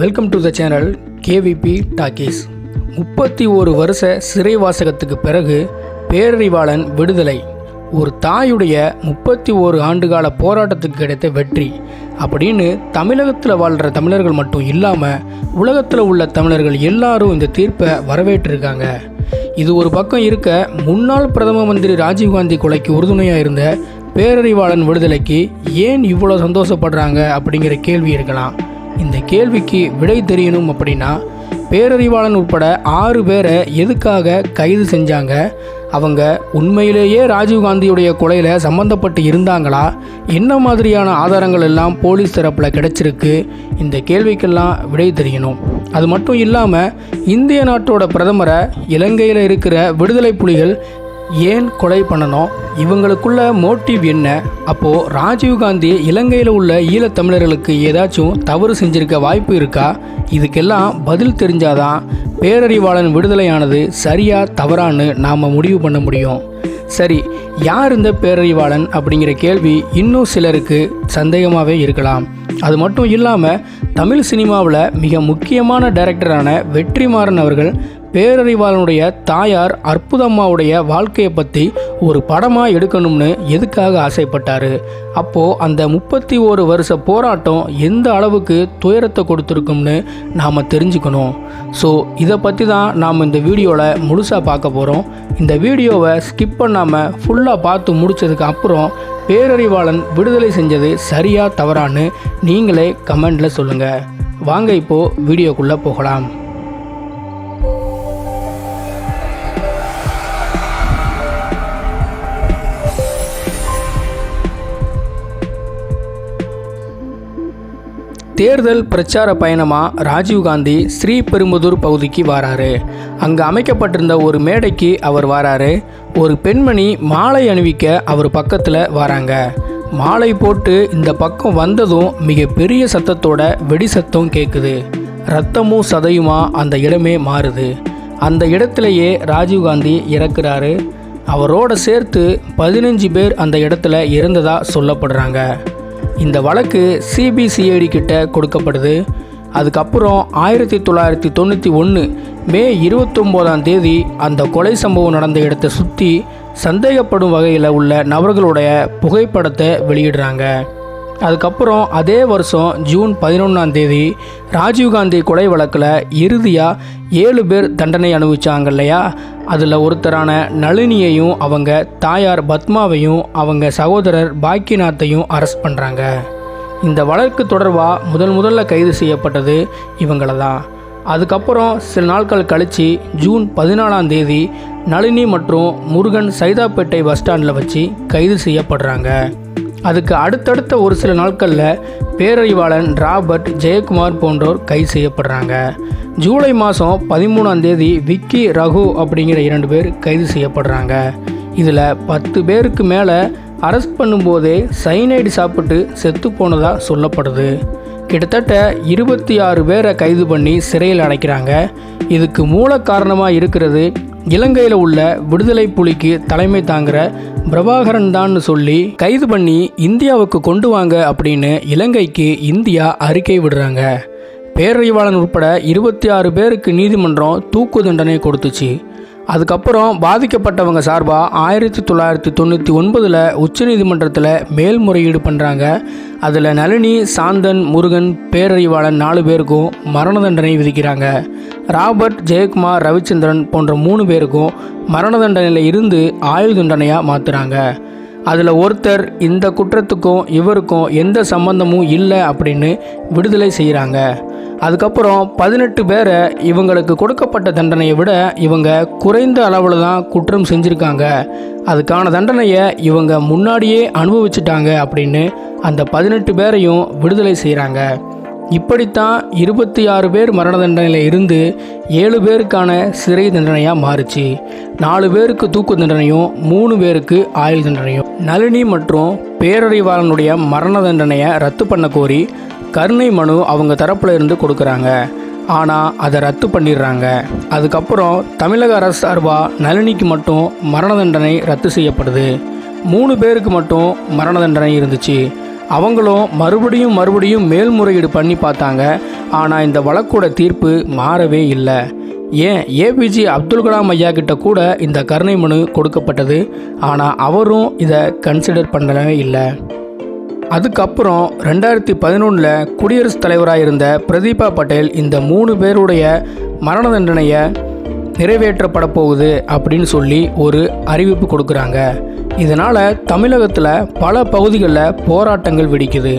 Welcome to the channel KVP talkies முப்பத்தி ஒரு வருஷ சிறைவாசகத்துக்கு பிறகு பேரறிவாளன் விடுதலை. ஒரு தாயுடைய முப்பத்தி ஓரு ஆண்டுகால போராட்டத்துக்கு கிடைத்த வெற்றி. அப்படின்னு தமிழகத்தில் வாழ்கிற தமிழர்கள் மட்டும் இல்லாமல் உலகத்தில் உள்ள தமிழர்கள் எல்லாரும் இந்த தீர்ப்பை வரவேற்றிருக்காங்க. இது ஒரு பக்கம் இருக்க முன்னாள் பிரதம மந்திரி ராஜீவ்காந்தி கொலைக்கு உறுதுணையாக இருந்த பேரறிவாளன் விடுதலைக்கு ஏன் இவ்வளோ சந்தோஷப்படுறாங்க அப்படிங்கிற கேள்வி இருக்கலாம். இந்த கேள்விக்கு விடை தெரியணும் அப்படின்னா பேரறிவாளன் உட்பட ஆறு பேரை எதுக்காக கைது செஞ்சாங்க? அவங்க உண்மையிலேயே ராஜீவ்காந்தியுடைய கொலையில் சம்மந்தப்பட்டு இருந்தாங்களா? என்ன மாதிரியான ஆதாரங்கள் எல்லாம் போலீஸ் தரப்பில் கிடைச்சிருக்கு? இந்த கேள்விக்கெல்லாம் விடை தெரியணும். அது மட்டும் இல்லாமல் இந்திய நாட்டோட பிரதமரை இலங்கையில் இருக்கிற விடுதலை புலிகள் ஏன் கொலை பண்ணணும்? இவங்களுக்குள்ள மோட்டிவ் என்ன? அப்போது ராஜீவ்காந்தி இலங்கையில் உள்ள ஈழத்தமிழர்களுக்கு ஏதாச்சும் தவறு செஞ்சிருக்க வாய்ப்பு இருக்கா? இதுக்கெல்லாம் பதில் தெரிஞ்சாதான் பேரறிவாளன் விடுதலையானது சரியா தவறான்னு நாம் முடிவு பண்ண முடியும். சரி யார் இந்த பேரறிவாளன் அப்படிங்கிற கேள்வி இன்னும் சிலருக்கு சந்தேகமாகவே இருக்கலாம். அது மட்டும் இல்லாமல் தமிழ் சினிமாவில் மிக முக்கியமான டைரக்டரான வெற்றிமாறன் அவர்கள் பேரறிவாளனுடைய தாயார் அற்புதம்மாவுடைய வாழ்க்கையை பற்றி ஒரு படமாக எடுக்கணும்னு எதுக்காக ஆசைப்பட்டார்? அப்போது அந்த முப்பத்தி ஒரு வருஷ போராட்டம் எந்த அளவுக்கு துயரத்தை கொடுத்துருக்கும்னு நாம் தெரிஞ்சுக்கணும். ஸோ இதை பற்றி தான் நாம் இந்த வீடியோவில் முழுசாக பார்க்க போகிறோம் இந்த வீடியோவை ஸ்கிப் பண்ணாமல் ஃபுல்லாக பார்த்து முடித்ததுக்கு அப்புறம் பேரறிவாளன் விடுதலை செஞ்சது சரியா தவறான்னு நீங்களே கமெண்டில் சொல்லுங்கள் வாங்க இப்போது வீடியோக்குள்ளே போகலாம். தேர்தல் பிரச்சார பயணமாக ராஜீவ்காந்தி ஸ்ரீபெரும்புதூர் பகுதிக்கு வராரு. அங்கே அமைக்கப்பட்டிருந்த ஒரு மேடைக்கு அவர் வராரு. ஒரு பெண்மணி மாலை அணிவிக்க அவர் பக்கத்தில் வராங்க. மாலை போட்டு இந்த பக்கம் வந்ததும் மிக பெரிய சத்தத்தோட வெடி சத்தம் கேட்குது ரத்தமும் சதையுமா அந்த இடமே மாறுது. அந்த இடத்துலையே ராஜீவ்காந்தி இறக்குறாரு. அவரோட சேர்த்து பதினஞ்சு பேர் அந்த இடத்துல இருந்ததாக சொல்லப்படுறாங்க. இந்த வழக்கு சிபிசிஐடி கிட்ட கொடுக்கப்படுது. அதுக்கப்புறம் ஆயிரத்தி தொள்ளாயிரத்தி தொண்ணூற்றி ஒன்று மே இருபத்தொம்போதாம் தேதி அந்த கொலை சம்பவம் நடந்த இடத்தை சுற்றி சந்தேகப்படும் வகையில் உள்ள நபர்களுடைய புகைப்படத்தை வெளியிடுறாங்க. அதுக்கப்புறம் அதே வருஷம் ஜூன் பதினொன்றாம் தேதி ராஜீவ்காந்தி கொலை வழக்கில் இறுதியாக ஏழு பேர் தண்டனை அனுபவிச்சாங்க இல்லையா? அதில் ஒருத்தரான நளினியையும் அவங்க தாயார் பத்மாவையும் அவங்க சகோதரர் பாக்கியநாத்தையும் அரெஸ்ட் பண்ணுறாங்க இந்த வழக்கு தொடர்பாக முதல் முதல்ல கைது செய்யப்பட்டது இவங்கள தான் அதுக்கப்புறம் சில நாட்கள் கழித்து ஜூன் பதினாலாம் தேதி நளினி மற்றும் முருகன் சைதாப்பேட்டை பஸ் ஸ்டாண்டில் வச்சு கைது செய்யப்படுறாங்க. அதுக்கு அடுத்தடுத்த ஒரு சில நாட்களில் பேரறிவாளன் ராபர்ட் ஜெயக்குமார் போன்றோர் கைது செய்யப்படுறாங்க. ஜூலை மாதம் பதிமூணாம் தேதி விக்கி ரகு அப்படிங்கிற இரண்டு பேர் கைது செய்யப்படுறாங்க. இதில் பத்து பேருக்கு மேலே அரெஸ்ட் பண்ணும்போதே சைனைடு சாப்பிட்டு செத்து போனதாக சொல்லப்படுது. கிட்டத்தட்ட இருபத்தி ஆறு பேரை கைது பண்ணி சிறையில் அடைக்கிறாங்க. இதுக்கு மூல காரணமாக இருக்கிறது இலங்கையில் உள்ள விடுதலை புலிக்கு தலைமை தாங்குற பிரபாகரன் தான் சொல்லி கைது பண்ணி இந்தியாவுக்கு கொண்டு வாங்க அப்படின்னு இலங்கைக்கு இந்தியா அறிக்கை விடுறாங்க. பேரறிவாளன் உட்பட இருபத்தி ஆறு பேருக்கு நீதிமன்றம் தூக்கு தண்டனை கொடுத்துச்சு. அதுக்கப்புறம் பாதிக்கப்பட்டவங்க சார்பாக ஆயிரத்தி தொள்ளாயிரத்தி தொண்ணூற்றி ஒன்பதில் உச்சநீதிமன்றத்தில் மேல்முறையீடு பண்ணுறாங்க அதில் நளினி சாந்தன் முருகன் பேரறிவாளன் நாலு பேருக்கும் மரண தண்டனை விதிக்கிறாங்க. ராபர்ட் ஜெயக்குமார் ரவிச்சந்திரன் போன்ற மூணு பேருக்கும் மரண தண்டனையில் இருந்து ஆயுள் தண்டனையாக மாற்றுறாங்க அதில் ஒருத்தர் இந்த குற்றத்துக்கும் இவருக்கும் எந்த சம்பந்தமும் இல்லை அப்படின்னு விடுதலை செய்கிறாங்க அதுக்கப்புறம் பதினெட்டு பேரை இவங்களுக்கு கொடுக்கப்பட்ட தண்டனையை விட இவங்க குறைந்த அளவில் தான் குற்றம் செஞ்சுருக்காங்க. அதுக்கான தண்டனையை இவங்க முன்னாடியே அனுபவிச்சிட்டாங்க அப்படின்னு அந்த பதினெட்டு பேரையும் விடுதலை செய்கிறாங்க இப்படித்தான் இருபத்தி ஆறு பேர் மரண தண்டனையில் இருந்து ஏழு பேருக்கான சிறை தண்டனையாக மாறுச்சு. நாலு பேருக்கு தூக்கு தண்டனையும் மூணு பேருக்கு ஆயுள் தண்டனையும். நளினி மற்றும் பேரறிவாளனுடைய மரண தண்டனையை ரத்து பண்ண கோரி கருணை மனு அவங்க தரப்பில் இருந்து கொடுக்குறாங்க. ஆனால் அதை ரத்து பண்ணிடுறாங்க. அதுக்கப்புறம் தமிழக அரசு சார்பாக நளினிக்கு மட்டும் மரண தண்டனை ரத்து செய்யப்படுது. மூணு பேருக்கு மட்டும் மரண தண்டனை இருந்துச்சு. அவங்களும் மறுபடியும் மறுபடியும் மேல்முறையீடு பண்ணி பார்த்தாங்க. ஆனால் இந்த வழக்கோட தீர்ப்பு மாறவே இல்லை. ஏன்? ஏபிஜே அப்துல் கலாம் ஐயா கிட்ட கூட இந்த கருணை மனு கொடுக்கப்பட்டது. ஆனால் அவரும் இதை கன்சிடர் பண்ணவே இல்லை. அதுக்கப்புறம் ரெண்டாயிரத்தி பதினொன்றில் குடியரசுத் தலைவராக இருந்த பிரதீபா பட்டேல் இந்த மூணு பேருடைய மரண தண்டனையை நிறைவேற்றப்பட போகுது அப்படின்னு சொல்லி ஒரு அறிவிப்பு கொடுக்குறாங்க. இதனால் தமிழகத்தில் பல பகுதிகளில் போராட்டங்கள் வெடிக்குது.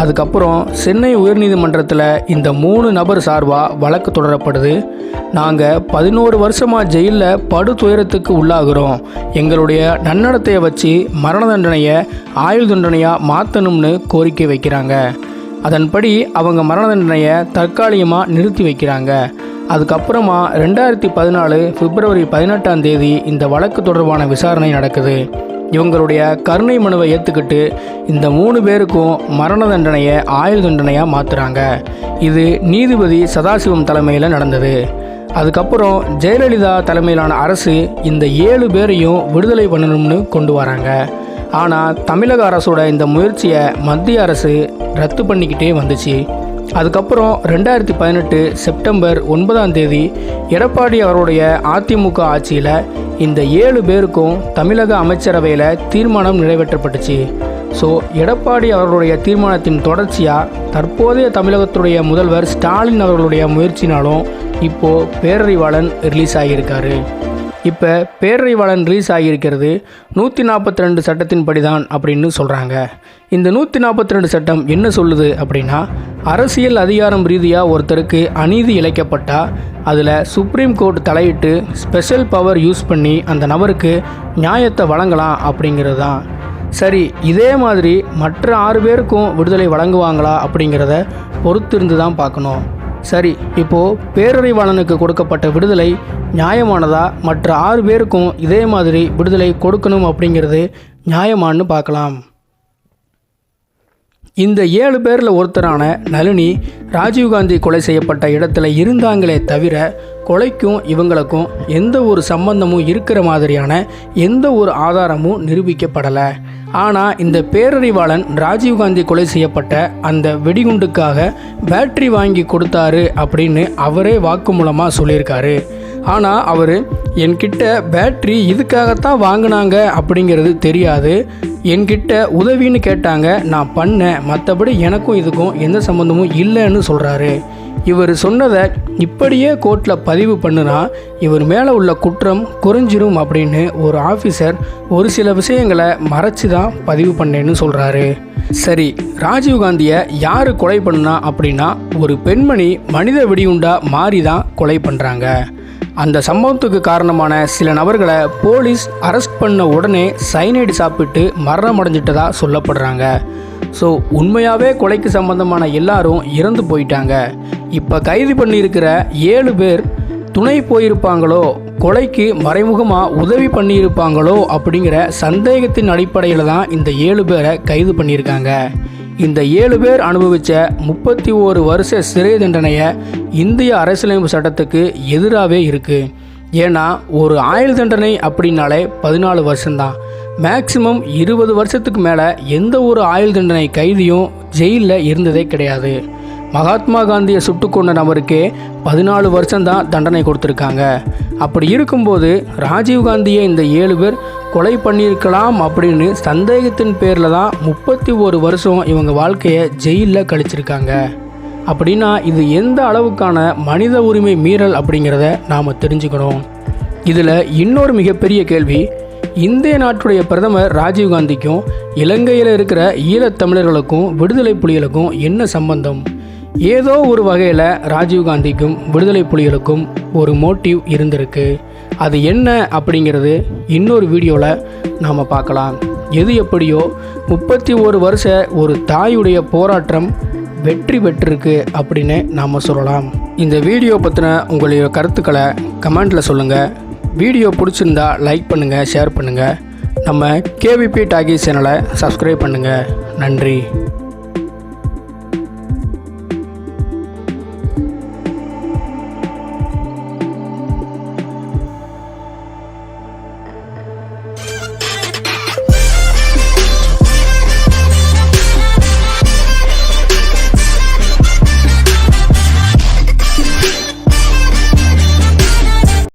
அதுக்கப்புறம் சென்னை உயர்நீதிமன்றத்தில் இந்த மூணு நபர் சார்பாக வழக்கு தொடரப்படுது. நாங்கள் பதினோரு வருஷமாக ஜெயிலில் படு துயரத்துக்கு உள்ளாகிறோம். எங்களுடைய நன்னடத்தையை வச்சு மரண தண்டனையை ஆயுள் தண்டனையாக மாற்றணும்னு கோரிக்கை வைக்கிறாங்க. அதன்படி அவங்க மரண தண்டனையை தற்காலிகமாக நிறுத்தி வைக்கிறாங்க. அதுக்கப்புறமா ரெண்டாயிரத்தி பதினாலு பிப்ரவரி பதினெட்டாம் தேதி இந்த வழக்கு தொடர்பான விசாரணை நடக்குது. இவங்களுடைய கருணை மனுவை ஏற்றுக்கிட்டு இந்த மூணு பேருக்கும் மரண தண்டனையை ஆயுள் தண்டனையாக மாற்றுறாங்க இது நீதிபதி சதாசிவம் தலைமையில் நடந்தது. அதுக்கப்புறம் ஜெயலலிதா தலைமையிலான அரசு இந்த ஏழு பேரையும் விடுதலை பண்ணணும்னு கொண்டு வராங்க. ஆனால் தமிழக அரசோட இந்த முயற்சியை மத்திய அரசு ரத்து பண்ணிக்கிட்டே வந்துச்சு. அதுக்கப்புறம் ரெண்டாயிரத்தி பதினெட்டு செப்டம்பர் ஒன்பதாம் தேதி எடப்பாடி அவருடைய அதிமுக ஆட்சியில் இந்த ஏழு பேருக்கும் தமிழக அமைச்சரவையில் தீர்மானம் நிறைவேற்றப்பட்டுச்சு. ஸோ எடப்பாடி அவர்களுடைய தீர்மானத்தின் தொடர்ச்சியாக தற்போதைய தமிழகத்துடைய முதல்வர் ஸ்டாலின் அவர்களுடைய முயற்சினாலும் இப்போது பேரறிவாளன் ரிலீஸ் ஆகியிருக்காரு. இப்போ பேரறிவாளன் ரிலீஸ் ஆகியிருக்கிறது. நூற்றி நாற்பத்தி ரெண்டு சட்டத்தின்படி தான் அப்படின்னு சொல்கிறாங்க இந்த நூற்றி நாற்பத்தி ரெண்டு சட்டம் என்ன சொல்லுது அப்படின்னா அரசியல் அதிகாரம் ரீதியாக ஒருத்தருக்கு அநீதி இழைக்கப்பட்டால் அதில் சுப்ரீம் கோர்ட் தலையிட்டு ஸ்பெஷல் பவர் யூஸ் பண்ணி அந்த நபருக்கு நியாயத்தை வழங்கலாம் அப்படிங்கிறது தான். சரி இதே மாதிரி மற்ற ஆறு பேருக்கும் விடுதலை வழங்குவாங்களா அப்படிங்கிறத பொறுத்திருந்து தான் பார்க்கணும். சரி இப்போது பேரறிவாளனுக்கு கொடுக்கப்பட்ட விடுதலை நியாயமானதா? மற்ற ஆறு பேருக்கும் இதே மாதிரி விடுதலை கொடுக்கணும் அப்படிங்கிறது நியாயமான்னு பார்க்கலாம். இந்த ஏழு பேரில் ஒருத்தரான நளினி ராஜீவ்காந்தி கொலை செய்யப்பட்ட இடத்துல இருந்தாங்களே தவிர கொலைக்கும் இவங்களுக்கும் எந்த ஒரு சம்பந்தமும் இருக்கிற மாதிரியான எந்த ஒரு ஆதாரமும் நிரூபிக்கப்படலை. ஆனால் இந்த பேரறிவாளன் ராஜீவ்காந்தி கொலை செய்யப்பட்ட அந்த வெடிகுண்டுக்காக பேட்டரி வாங்கி கொடுத்தாரு அப்படின்னு அவரே வாக்குமூலமாக சொல்லியிருக்காரு. ஆனால் அவர் என்கிட்ட பேட்ரி இதுக்காகத்தான் வாங்கினாங்க அப்படிங்கிறது தெரியாது. என்கிட்ட உதவின்னு கேட்டாங்க நான் பண்ணேன். மற்றபடி எனக்கும் இதுக்கும் எந்த சம்மந்தமும் இல்லைன்னு சொல்கிறாரு இவர் சொன்னதை இப்படியே கோர்ட்டில் பதிவு பண்ணுனா இவர் மேலே உள்ள குற்றம் குறைஞ்சிரும் அப்படின்னு ஒரு ஆஃபீஸர் ஒரு சில விஷயங்களை மறைச்சி தான் பதிவு பண்ணேன்னு சொல்கிறாரு சரி ராஜீவ்காந்தியை யார் கொலை பண்ணா அப்படின்னா ஒரு பெண்மணி மனித வெடியுண்டா மாறி தான் கொலை பண்ணுறாங்க அந்த சம்பவத்துக்கு காரணமான சில நபர்களை போலீஸ் அரெஸ்ட் பண்ண உடனே சைனைடு சாப்பிட்டு மரணம் அடைஞ்சிட்டதா சொல்லப்படுறாங்க. ஸோ உண்மையாகவே கொலைக்கு சம்பந்தமான எல்லாரும் இறந்து போயிட்டாங்க. இப்போ கைது பண்ணியிருக்கிற ஏழு பேர் துணை போயிருப்பாங்களோ கொலைக்கு மறைமுகமாக உதவி பண்ணியிருப்பாங்களோ அப்படிங்கிற சந்தேகத்தின் அடிப்படையில் தான் இந்த ஏழு பேரை கைது பண்ணியிருக்காங்க. இந்த ஏழு பேர் அனுபவித்த முப்பத்தி ஓரு வருஷ சிறை தண்டனையை இந்திய அரசியலமைப்பு சட்டத்துக்கு எதிராகவே இருக்குது ஏன்னா ஒரு ஆயுள் தண்டனை அப்படின்னாலே பதினாலு வருஷம்தான். மேக்சிமம் இருபது வருஷத்துக்கு மேலே எந்த ஒரு ஆயுள் தண்டனை கைதியும் ஜெயிலில் இருந்ததே கிடையாது. மகாத்மா காந்தியை சுட்டு கொண்ட நபருக்கே பதினாலு வருஷம்தான் தண்டனை கொடுத்துருக்காங்க. அப்படி இருக்கும்போது ராஜீவ்காந்தியை இந்த ஏழு பேர் கொலை பண்ணியிருக்கலாம் அப்படின்னு சந்தேகத்தின் பேரில் தான் முப்பத்தி ஒரு வருஷம் இவங்க வாழ்க்கையை ஜெயிலில் கழிச்சிருக்காங்க. அப்படின்னா இது எந்த அளவுக்கான மனித உரிமை மீறல் அப்படிங்கிறத நாம் தெரிஞ்சுக்கணும். இதில் இன்னொரு மிகப்பெரிய கேள்வி இந்திய நாட்டுடைய பிரதமர் ராஜீவ்காந்திக்கும் இலங்கையில் இருக்கிற ஈழத்தமிழர்களுக்கும் விடுதலை புலிகளுக்கும் என்ன சம்பந்தம்? ஏதோ ஒரு வகையில் ராஜீவ்காந்திக்கும் விடுதலை புலிகளுக்கும் ஒரு மோட்டிவ் இருந்திருக்கு. அது என்ன அப்படிங்கிறது இன்னொரு வீடியோவில் நாம் பார்க்கலாம். எது எப்படியோ முப்பத்தி ஒரு வருஷ ஒரு தாயுடைய போராட்டம் வெற்றி பெற்றிருக்கு அப்படின்னு நாம் சொல்லலாம். இந்த வீடியோ பற்றின உங்களுடைய கருத்துக்களை கமெண்ட்டில் சொல்லுங்கள் வீடியோ பிடிச்சிருந்தா லைக் பண்ணுங்கள் ஷேர் பண்ணுங்கள் நம்ம கேவிபி டாகி சேனலை சப்ஸ்கிரைப் பண்ணுங்கள் நன்றி.